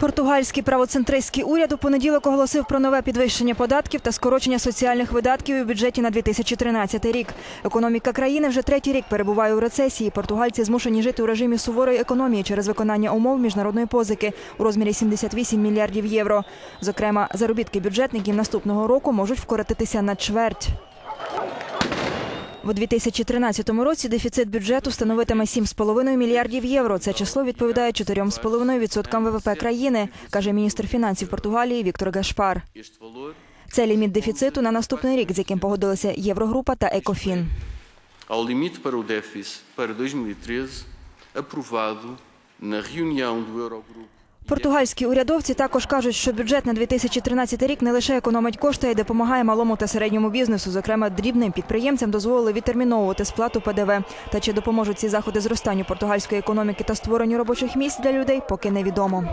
Португальський правоцентристський уряд у понеділок оголосив про нове підвищення податків та скорочення соціальних видатків у бюджеті на 2013 рік. Економіка країни вже третій рік перебуває у рецесії. Португальці змушені жити у режимі суворої економії через виконання умов міжнародної позики у розмірі 78 мільярдів євро. Зокрема, заробітки бюджетників наступного року можуть вкоротитися на чверть. У 2013 році дефіцит бюджету становитиме 7,5 мільярдів євро. Це число відповідає 4,5% ВВП країни, каже міністр фінансів Португалії Віктор Гашпар. Це ліміт дефіциту на наступний рік, з яким погодилися Єврогрупа та Екофін. ao limite para o déficit para 2013, aprovado na reunião do Eurogrupo. Португальські урядовці також кажуть, що бюджет на 2013 рік не лише економить кошти, а й допомагає малому та середньому бізнесу. Зокрема, дрібним підприємцям дозволили відтерміновувати сплату ПДВ. Та чи допоможуть ці заходи зростанню португальської економіки та створенню робочих місць для людей, поки невідомо.